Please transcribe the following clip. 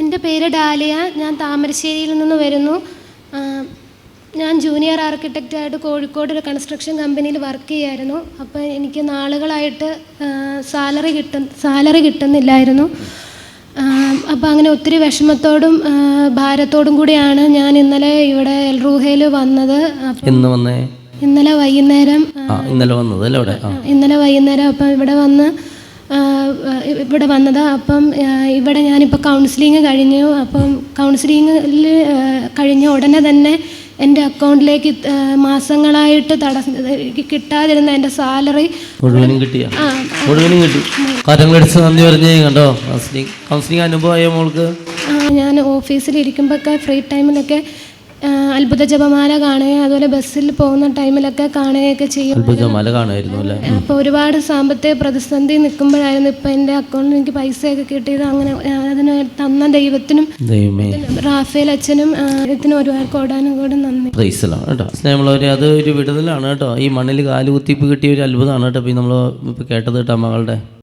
എന്റെ പേര് ഡാലിയ. ഞാൻ താമരശ്ശേരിയിൽ നിന്ന് വരുന്നു. ഞാൻ ജൂനിയർ ആർക്കിടെക്റ്റായിട്ട് കോഴിക്കോട് ഒരു കൺസ്ട്രക്ഷൻ കമ്പനിയിൽ വർക്ക് ചെയ്യായിരുന്നു. അപ്പോൾ എനിക്ക് നാളുകളായിട്ട് സാലറി കിട്ടും സാലറി കിട്ടുന്നില്ലായിരുന്നു. അപ്പോൾ അങ്ങനെ ഒത്തിരി വിഷമത്തോടും ഭാരത്തോടും കൂടിയാണ് ഞാൻ ഇന്നലെ ഇവിടെ എൽറൂഹയിൽ വന്നത്. വന്നേ? ഇന്നലെ വൈകുന്നേരം ഇന്നലെ വന്നത് ഇന്നലെ വൈകുന്നേരം അപ്പം ഇവിടെ വന്ന് ഇവിടെ വന്നത്. അപ്പം ഇവിടെ ഞാനിപ്പോൾ കൗൺസിലിങ് കഴിഞ്ഞു. അപ്പം കൗൺസിലിങ്ങിൽ കഴിഞ്ഞ ഉടനെ തന്നെ എന്റെ അക്കൗണ്ടിലേക്ക് മാസങ്ങളായിട്ട് തടസ്സം കിട്ടാതിരുന്ന എന്റെ സാലറി മുഴുവനും കിട്ടിയ? ആ മുഴുവനും കിട്ടി. കാറ്റങ്ങളടിച്ച് നന്ദി പറഞ്ഞേ കണ്ടോ? കൗൺസിലിംഗ് കൗൺസിലിംഗ് അനുഭവമായ മോൾക്ക്? ഞാൻ ഓഫീസിൽ ഇരിക്കുമ്പോഴൊക്കെ ഫ്രീ ടൈമിലൊക്കെ അത്ഭുത ജപമാല കാണുകയും അതുപോലെ ബസ്സിൽ പോകുന്ന ടൈമിലൊക്കെ കാണുകയൊക്കെ ചെയ്യും. അത്ഭുതമാല കാണുമായിരുന്നു അല്ലേ? അപ്പോൾ ഒരുപാട് സാമ്പത്തിക പ്രതിസന്ധി നിൽക്കുമ്പോഴായിരുന്നു ഇപ്പം എന്റെ അക്കൗണ്ടിൽ എനിക്ക് പൈസയൊക്കെ കിട്ടിയത്. അങ്ങനെ അതിന് തന്ന ദൈവത്തിനും ദൈവമേ. റാഫേൽ അച്ഛനും ഇതിനും ഒരുപാട് കോടാനും കൂടെ നന്ദി. പ്രൈസലാണ് കേട്ടോ. സ്നേഹമുള്ളവരെ അത് ഒരു വിടുതലാണ് കേട്ടോ. ഈ മണ്ണിൽ കാലുകുത്തിപ്പ് കിട്ടിയ ഒരു അത്ഭുതമാണ് കേട്ടോ. ഇപ്പോൾ നമ്മൾ കേട്ടത് കേട്ടോ മകളുടെ.